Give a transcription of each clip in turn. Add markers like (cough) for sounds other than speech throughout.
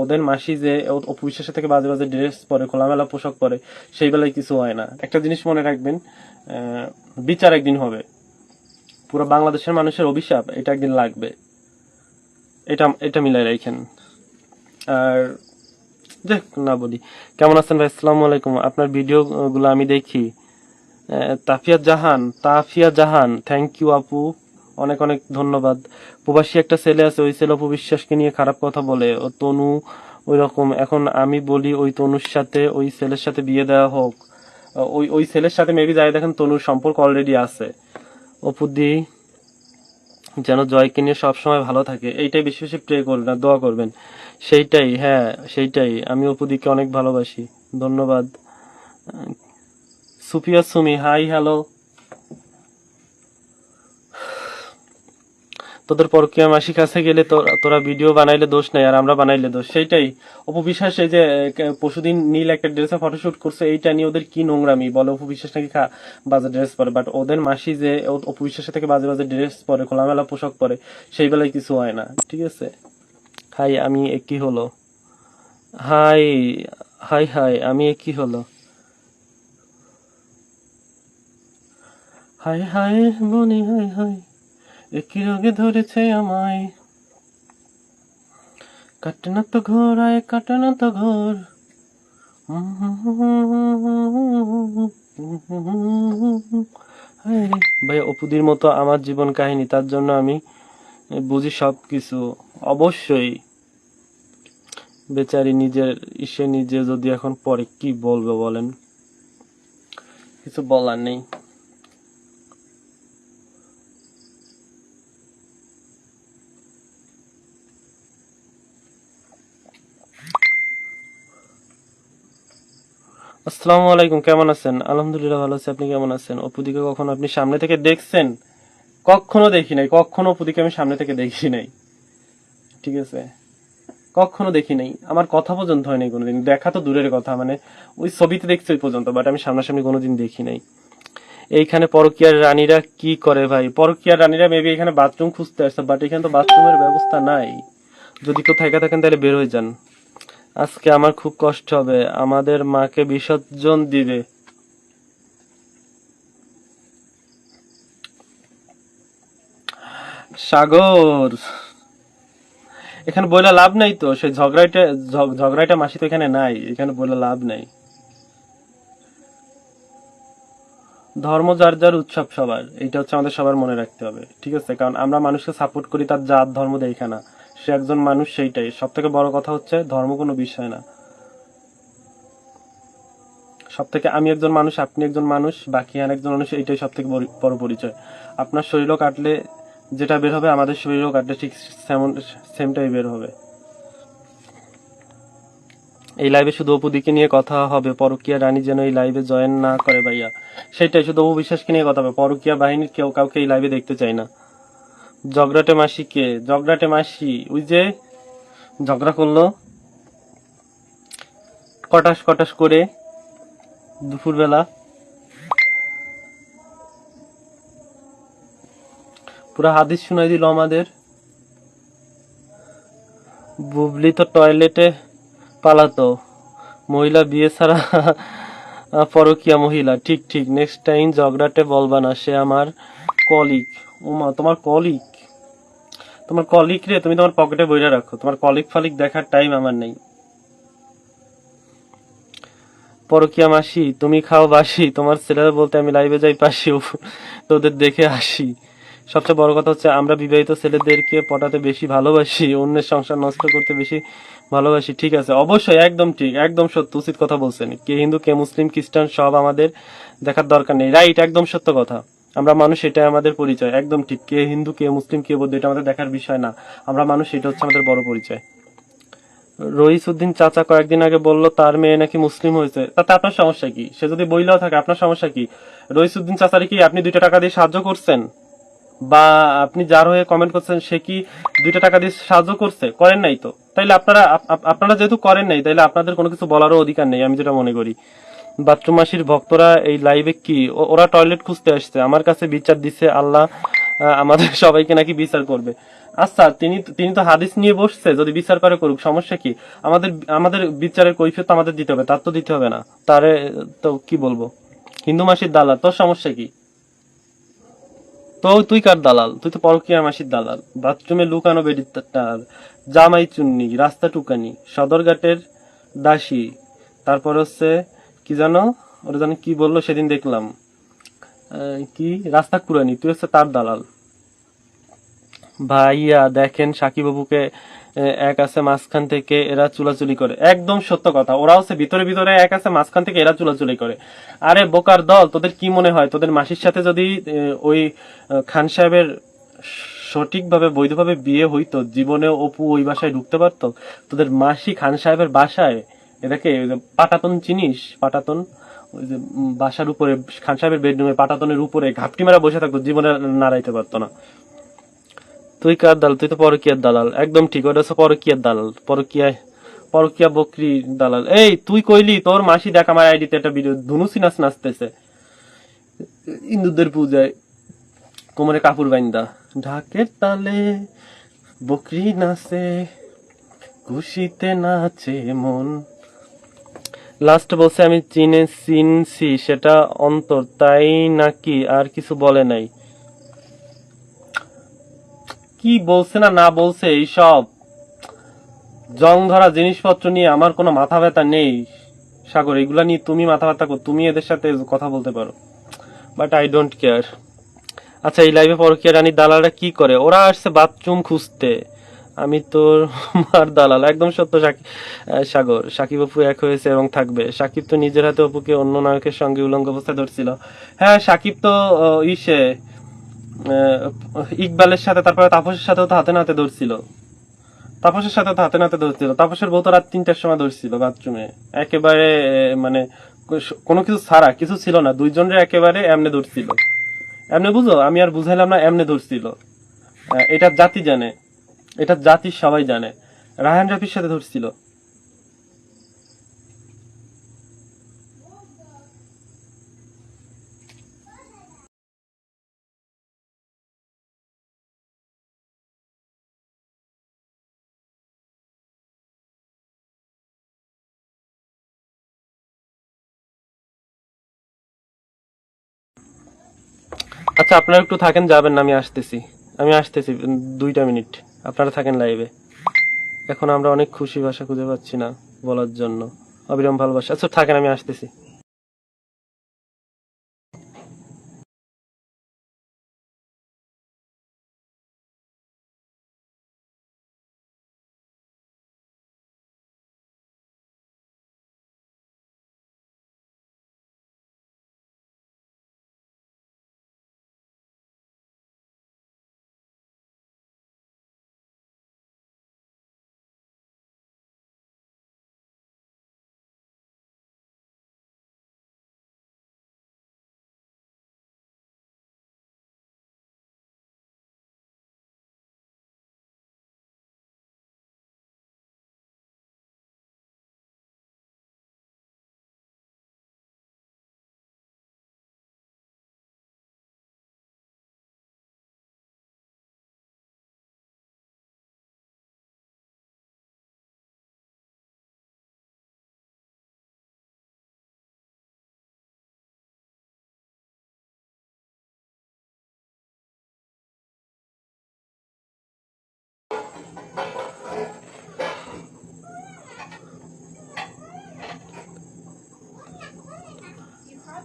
ওদের মাসি যে ও- অপু বিশ্বাসের থেকে বাজে বাজে ড্রেস পরে, খোলামেলা পোশাক পরে সেই বেলায় কিছু হয় না। একটা জিনিস মনে রাখবেন বিচার একদিন হবে। পুরো বাংলাদেশের মানুষের অভিশাপ, এটা একদিন লাগবে। এটা এটা মিলাই রাখেন। আর দেখ না বলি, কেমন আছেন ভাই? আসসালামু আলাইকুম। আপনার ভিডিও গুলো আমি দেখি। তাফিয়া জাহান তাফিয়া জাহান থ্যাংক ইউ আপু। অনেক অনেক ধন্যবাদ। প্রবাসী একটা ছেলে আছে, ওই ছেলে অপু বিশ্বাসকে নিয়ে খারাপ কথা বলে। ও তনু ওই রকম এখন আমি বলি ওই তনুর সাথে, ওই ছেলের সাথে বিয়ে দেওয়া হোক। ওই ওই ছেলের সাথে মেবি যাই, দেখেন তনুর সম্পর্ক অলরেডি আছে। অপুদি যেন জয়কে নিয়ে সবসময় ভালো থাকে। এইটাই বেশি বেশি প্রে করবেন দোয়া করবেন। সেইটাই হ্যাঁ সেইটাই। আমি অপুদিকে অনেক ভালোবাসি। ধন্যবাদ। সুফিয়া সুমি হাই হ্যালো তোদের পরকিয়া মাসি কাছে গেলে তোরা ভিডিও বানাইলে দোষ নাই আর আমরা বানাইলে দোষ। সেইটাই। অপবিশ্বাস এই যে আহ, পরশুদিন নীল একটা ড্রেসে ফটোশুট করছে এইটা নিয়ে ওদের কি নোংরামি? বলে অপবিশ্বাস নাকি বাজে ড্রেস পরে। বাট ওদের মাসি যে অপবিশ্বাসের থেকে বাজে বাজে ড্রেস পরে খোলামেলা পোশাক পরে সেই বেলায় কিছু হয় না। ঠিক আছে? হাই আমি এ কি হলো। হাই হাই হাই আমি এ কি হলো। হাই হাই মনে হাই হাই। একই রোগে ধরেছে আমায়। কাটে না তো ঘোর, আয় কাটে না তো ঘোর। ভাই অপুদির মতো আমার জীবন কাহিনী, তার জন্য আমি বুঝি সব কিছু অবশ্যই বেচারি নিজের ইসে নিজে যদি এখন পরে কি বলবে বলেন? কিছু বলার নেই। আসসালামু আলাইকুম, কেমন আছেন? আলহামদুলিল্লাহ ভালো আছি, আপনি কেমন আছেন? অপুদিকে কখনো আপনি সামনে থেকে দেখছেন? কখনো দেখি নাই, কখনো অপুদিকে আমি সামনে থেকে দেখি নাই। ঠিক আছে? কখনো দেখি নাই। আমার কথা পর্যন্ত হয়নি কোনোদিন। দেখা তো দূরের কথা মানে ওই ছবিতে দেখছি ওই পর্যন্ত বাট আমি সামনাসামনি কোনোদিন দেখি নাই। এইখানে পরকিয়ার রানীরা কি করে ভাই? পরকিয়ার রানীরা মেবি এখানে বাথরুম খুঁজতে আসছে বাট এখানে তো বাথরুমের ব্যবস্থা নাই। যদি কেউ থাকা থাকেন তাহলে বের হয়ে যান। আজকে আমার খুব কষ্ট হবে। আমাদের মাকে বিসর্জন দিবে। সাগর! এখানে বলে লাভ নাই তো? সেই ঝগড়াইটা, ঝগ- ঝগড়াইটা মাসি তো এখানে নাই। এখানে বলে লাভ নাই। ধর্ম যার যার উৎসব সবার। এটা হচ্ছে আমাদের সবার মনে রাখতে হবে। ঠিক আছে? কারণ আমরা মানুষকে সাপোর্ট করি, তার জাত, ধর্ম দেখে না। সে একজন মানুষ সেইটাই। সব থেকে বড় কথা হচ্ছে, ধর্ম কোনো বিষয় না। সব থেকে আমি একজন মানুষ, আপনি একজন মানুষ, বাকি আর একজন মানুষ, এইটাই সব থেকে বড় পরিচয়। আপনার শরীরও কাটলে যেটা বের হবে, আমাদের শরীরও কাটলে ঠিক সেমন, সেমটাই বের হবে। এই লাইভে শুধু অপুদিকে নিয়ে কথা হবে, পরকিয়া রানী যেন এই লাইভে জয়েন না করে ভাইয়া। সেটাই শুধু অপু বিশ্বাসকে নিয়ে কথা হবে, পরকিয়া বাহিনীর কেউ কাউকে এই লাইভে দেখতে চাই না। জগরাটে মাসি কে? জগরাটে মাসি, ওই যে ঝগড়া করল। কটাস কটাস করে দুপুরবেলা। পুরা হাদিস শুনাই দিল আমাদের। বুবলি তো টয়লেটে পালাতো। মহিলা বিয়ে ছাড়া পরকিয়া মহিলা। ঠিক ঠিক নেক্সট টাইম ঝগড়াটে বলবা না, সে আমার কলিগ ওমা তোমার কলিগ তোমার কলিগ রে, তুমি তোমার পকেটে বইরা রাখো। তোমার কলিক ফালিক দেখার টাইম আমার নেই। পরকিয়া মাসি, তুমি খাও বাসি, তোমার ছেলেরা বলতে আমি লাইভে যাই পাশি তোদের দেখে আসি সবচেয়ে বড় কথা হচ্ছে, আমরা বিবাহিত ছেলেদেরকে পটাতে বেশি ভালোবাসি, অন্যের সংসার নষ্ট করতে বেশি ভালোবাসি। ঠিক আছে, অবশ্যই, একদম ঠিক, একদম সত্য, উচিত কথা বলছেন। কে হিন্দু, কে মুসলিম, খ্রিস্টান, সব আমাদের দেখার দরকার নেই। রাইট একদম সত্য কথা। আমরা মানুষ, এটাই আমাদের পরিচয়। একদম ঠিক, কে হিন্দু, কে মুসলিম, কে বৌদ্ধ, এটা আমাদের দেখার বিষয় না। আমরা মানুষ, এটা হচ্ছে আমাদের বড় পরিচয়। রইসুদ্দিন চাচা কয়েকদিন আগে বলল, তার মেয়ে নাকি মুসলিম হয়েছে। তাতে আপনার সমস্যা কি? সে যদি বইলেও থাকে, আপনার সমস্যা কি? রইসুদ্দিন চাচারে কি আপনি দুইটা টাকা দিয়ে সাহায্য করছেন? বা আপনি যার হয়ে কমেন্ট করছেন, সে কি দুইটা টাকা দিয়ে সাহায্য করছে? করেন নাই তো। তাইলে আপনারা, আপ- আপ- আপনারা যেহেতু করেন নাই, তাইলে আপনাদের কোনো কিছু বলারও অধিকার নেই, আমি যেটা মনে করি। বাথরুম মাসির ভক্তরা এই লাইভে কি? ওরা টয়লেট খুঁজতে আসছে। আমার কাছে বিচার দিছে, আল্লাহ আমাদের (laughs) সবাইকে নাকি বিচার করবে। আচ্ছা তিনি তিনি তো হাদিস নিয়ে বসছে, যদি বিচার করে করুক, সমস্যা কি? আমাদের আমাদের বিচারের কৈফিয়ত আমাদের দিতে হবে, তার তো দিতে হবে না। তারে, তো কি বলব? হিন্দু মাসির দালাল, তোর সমস্যা কি? তো তুই কার দালাল? তুই তো পরকিয়া মাসির দালাল। বাথরুমে লুকানো বেডির জামাই চুন্নি, রাস্তা টুকানি, সদরঘাটের দাসী, তারপর হচ্ছে কি জানো? ওরা জানি কি বলল সেদিন দেখলাম। কি? রাস্তা কুরানি তুই হচ্ছে তার দালাল। ভাইয়া, দেখেন সাকিব বাবুকে এক আছে মাঝখান থেকে এরা চুলাচুলি করে। একদম সত্য কথা ওরা হচ্ছে ভিতরে ভিতরে এক আছে মাঝখান থেকে এরা চুলাচুলি করে। আরে বোকার দল, তোদের কি মনে হয়? তোদের মাসির সাথে যদি ওই খান সাহেবের সঠিকভাবে, বৈধভাবে বিয়ে হইতো জীবনে অপু ওই বাসায় ঢুকতে পারতো, তোদের মাসি খান সাহেবের বাসায় এটাকে ওই যে পাটাতন চিনিস? পাটাতন? ওই যে বাসার উপরে, খান সাহেবের বেডরুমে পাটাতনের উপরে ঘাপটি মারা বসে থাকতো, জীবনে নাড়াইতে পারতো না। তুই কার দালাল? তুই তো পরকিয়ার দালাল। একদম ঠিক, ওটা হচ্ছে পরকিয়ার দালাল। পরকিয়ায় পরকিয়া বকরি দালাল। এই, তুই কইলি, তোর মাসি দেখ আমার আইডিতে একটা ভিডিও ধুনুসি নাচ নাচতেছে। হিন্দুদের পূজায়, কোমরে কাপড় বাইন্দা। ঢাকের তালে বকরি নাচে, খুশিতে নাচে মন। লাস্ট বলছে আমি চিনে চিনছি, সেটা অন্তর, তাই নাকি আর কিছু বলে নাই? কি বলছে না না বলছে এইসব? জং ধরা জিনিসপত্র নিয়ে আমার কোনো মাথা ব্যথা নেই, সাগর। এগুলা নিয়ে তুমি মাথা ব্যথা করো, তুমি এদের সাথে কথা বলতে পারো। বাট আই ডোন্ট কেয়ার আচ্ছা এই লাইভে পরকিয়া রানী দালালরা কি করে? ওরা আসছে বাথরুম খুঁজতে। আমি তোর (laughs) মার দালাল, একদম সত্য, সাকি- সাগর। সাকিব অপু এক হয়েছে এবং থাকবে। সাকিব তো নিজের হাতে অপুকে অন্য নায়কের সঙ্গে উলঙ্গ অবস্থায় ধরছিল। হ্যাঁ সাকিব তো ইসে ইকবালের সাথে, তারপরে তাপসের সাথেও তো হাতে নাতে ধরছিল। তাপসের সাথে তো হাতে নাতে ধরছিল। তাপসের বউ তো রাত তিনটার সময় ধরছিল বাথরুমে একেবারে মানে কোনো কিছু ছাড়া, কিছু ছিল না। দুইজনের একেবারে এমনে ধরছিল। এমনে বুঝো? আমি আর বুঝাইলাম না, এমনে ধরছিল। এটা জাতি জানে। এটা জাতির সবাই জানে। রাহান রাফির সাথে ধরছিল। আচ্ছা আপনারা একটু থাকেন, যাবেন না, আমি আসতেছি। আমি আসতেছি দুইটা মিনিট। আপনারা থাকেন লাইভে এখন আমরা অনেক খুশি ভাষা খুঁজে পাচ্ছি না বলার জন্য। অবিরাম ভালোবাসা। আচ্ছা থাকেন, আমি আসতেছি।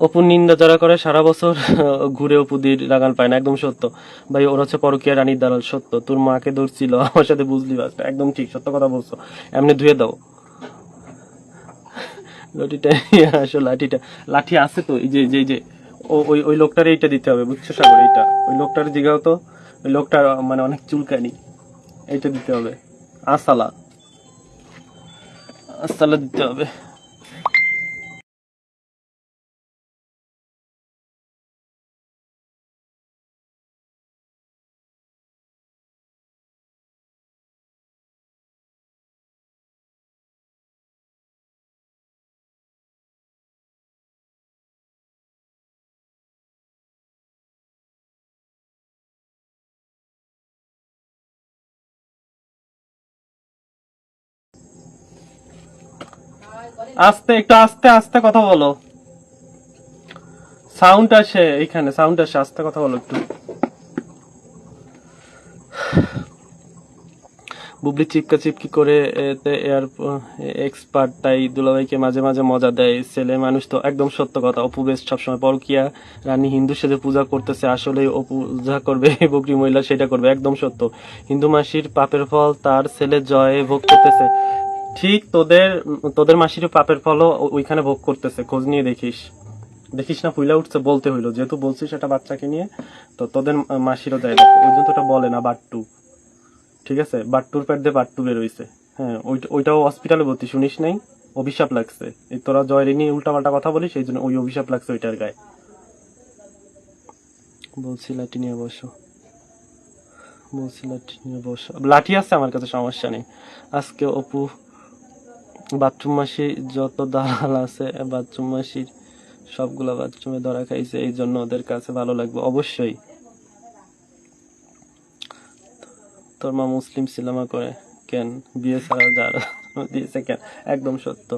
অপুর নিন্দা যারা করে, সারা বছর (laughs) ঘুরে অপুদির লাগান পায় না, একদম সত্য। ভাই, ওরা হচ্ছে পরকিয়া রানীর দালাল, সত্য। তোর মাকে ধরছিল, আমার সাথে বুঝলি বাসটা একদম ঠিক, সত্য কথা বলছো। এমনি ধুয়ে দাও। (laughs) লাঠিটা আসো লাঠিটা। লাঠি আছে তো, এই যে যে যে ওই ওই লোকটার এইটা দিতে হবে, বুঝছ সাগর, এইটা। ওই লোকটার জিগাও তো, ওই লোকটা মানে অনেক চুলকানি, এইটা দিতে হবে। আসালা। আসালা দিতে হবে। আস্তে, একটু আস্তে আস্তে কথা বলো। সাউন্ড আসে এইখানে সাউন্ড আসে, আস্তে কথা বলো একটু। বুবলি চিপকা চিপকি করে এতে এয়ার এক্সপার্ট তাই দুলাভাইকে মাঝে মাঝে মজা দেয়। ছেলে মানুষ তো একদম সত্য কথা। অপু বেশ সবসময় পরকিয়া রানী হিন্দু সেজে পূজা করতেছে আসলে অপু যা করবে, (laughs) বকরি মহিলা সেটা করবে, একদম সত্য। হিন্দু মাসির পাপের ফল তার ছেলে জয়ে ভোগ করতেছে। ঠিক তোদের তোদের মাসিরও পাপের ফলও ওইখানে ভোগ করতেছে, খোঁজ নিয়ে দেখিস। দেখিস না, ফুইলা উঠছে, বলতে হইল। যেহেতু বলছিস একটা বাচ্চাকে নিয়ে, তো তোদের মাসিরও দেয়। ওই জন্য তো ওটা বলে না, বাট্টু। ঠিক আছে? বাট্টুর পেট দিয়ে বাট্টু বেরোইছে। হ্যাঁ ওইটা- ওইটাও হসপিটালে ভর্তি, শুনিস নাই? অভিশাপ লাগছে। এই তোরা জয়ের নিয়ে উল্টাপাল্টা কথা বলিস সেই জন্য ওই অভিশাপ লাগছে ওইটার গায়ে। বলছি, লাঠি নিয়ে বসো। বলছি, লাঠি নিয়ে বসো। লাঠি আছে আমার কাছে, সমস্যা নেই। আজকে অপু বাথরুম মাসি যত দালাল আছে, বাথরুম মাসির সবগুলা বাথরুমে ধরা খাইছে, এই জন্য ওদের কাছে ভালো লাগবে, অবশ্যই। তোর মা মুসলিম সিনেমা করে কেন? বিয়ে ছাড়া যারা (laughs) দিয়েছে কেন? একদম সত্য।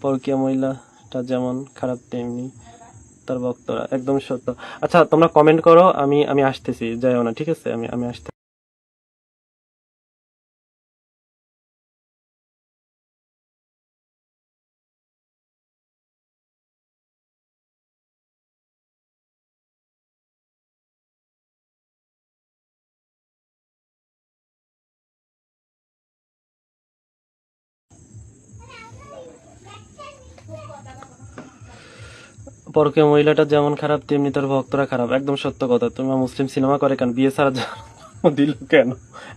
পরকীয়া মহিলাটা যেমন খারাপ, তেমনি তার ভক্তরা, একদম সত্য। আচ্ছা তোমরা কমেন্ট করো, আমি আমি আসতেছি, যাইও না, ঠিক আছে? আমি আমি আসতে পরকীয় মহিলাটা যেমন খারাপ, তেমনি তার ভক্তরা খারাপ। একদম সত্য কথা। তুমি মুসলিম সিনেমা করে কেন? বিয়ে ছাড়া দিল কেন?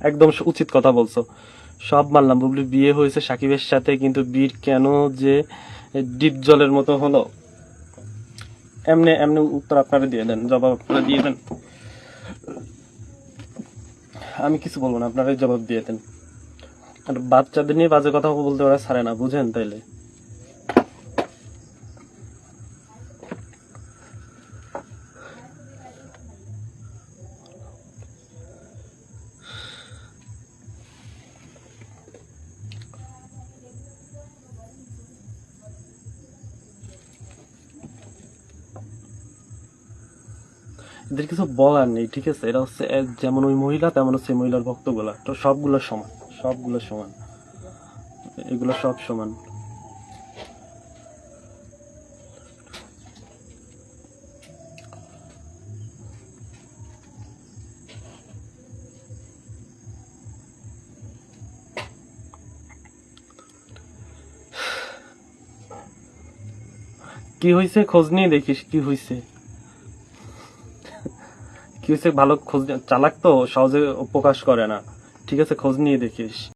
একদম উচিত কথা বলছো। সব মানলাম। বুবলি, বিয়ে হয়েছে সাকিবের সাথে, কিন্তু বীর কেন যে ডিপ জলের মতো হলো? এমনি এমনি উত্তর আপনারা দিয়ে দেন, জবাব আপনারা দিয়ে দেন। আমি কিছু বলব না, আপনারাই জবাব দিয়ে দেন। আর বাচ্চাদের নিয়ে বাজে কথা বলতে ওরা ছাড়ে না, বুঝেন তাইলে। এদের কিছু বলার নেই, ঠিক আছে? এরা হচ্ছে যেমন ওই মহিলা, তেমন হচ্ছে মহিলার ভক্তগুলা। তো সবগুলো সমান সবগুলো সমান। এগুলো সব সমান। কি হয়েছে খোঁজ নিয়ে দেখিস, কি হয়েছে কি হয়েছে? ভালো খোঁজ চালাক তো, সহজে প্রকাশ করে না। ঠিক আছে, খোঁজ নিয়ে দেখিস।